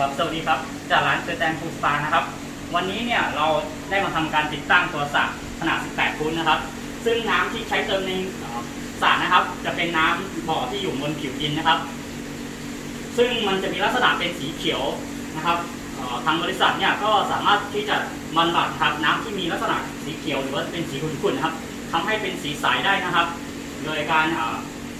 ครับสวัสดีครับจากร้านเกอร์แตนฟูสปานะครับ วันนี้เนี่ยเราได้มาทำการติดตั้งตัวสระขนาด 18 ฟุตนะครับ ซึ่งน้ำที่ใช้เติมในสระนะครับ จะเป็นน้ำบ่อที่อยู่บนผิวดินนะครับ ซึ่งมันจะมีลักษณะเป็นสีเขียวนะครับทางบริษัทเนี่ยก็สามารถที่จะบำบัดครับน้ำที่มีลักษณะสีเขียวหรือว่าเป็นสีขุ่นๆนะครับทำให้เป็นสีใสได้นะครับ โดยการ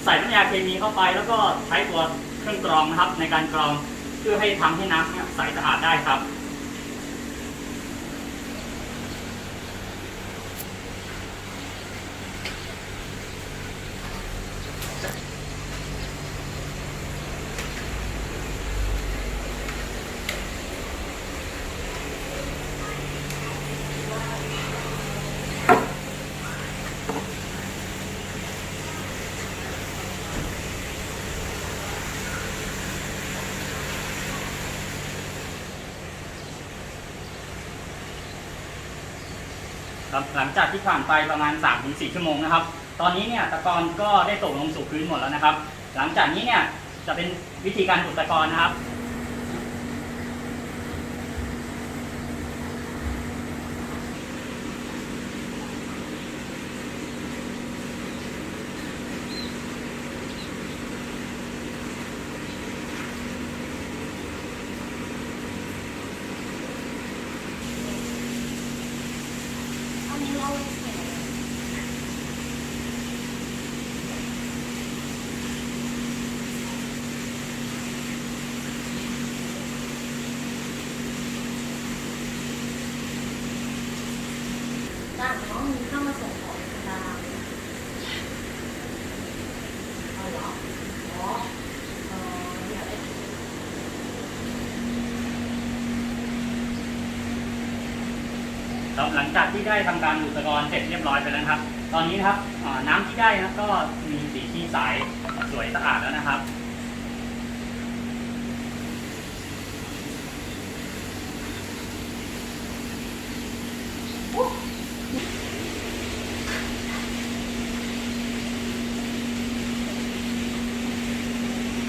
ใส่น้ำยาเคมีเข้าไป แล้วก็ใช้ตัวเครื่องกรองนะครับ ในการกรอง เพื่อให้ทำให้น้ำเนี่ยใสสะอาดได้ครับ ครับหลังจากที่ผ่านไปประมาณ 3-4 ชั่วโมงนะครับ ตอนนี้เนี่ยตะกอนก็ได้ตกลงสู่พื้นหมดแล้วนะครับ หลังจากนี้เนี่ยจะเป็นวิธีการขุดตะกอนนะครับ ด้านน้องมีเข้ามาส่งของธรรมเอาเหรออ๋อเออเดี๋ยวไอ้ครับหลังจากที่ได้ทำการดูดตะกอนเสร็จเรียบร้อยไปแล้วนะครับ ตอนนี้นะครับอ่าน้ำที่ได้นะครับก็มีสีที่ใสสวยสะอาดแล้วนะครับ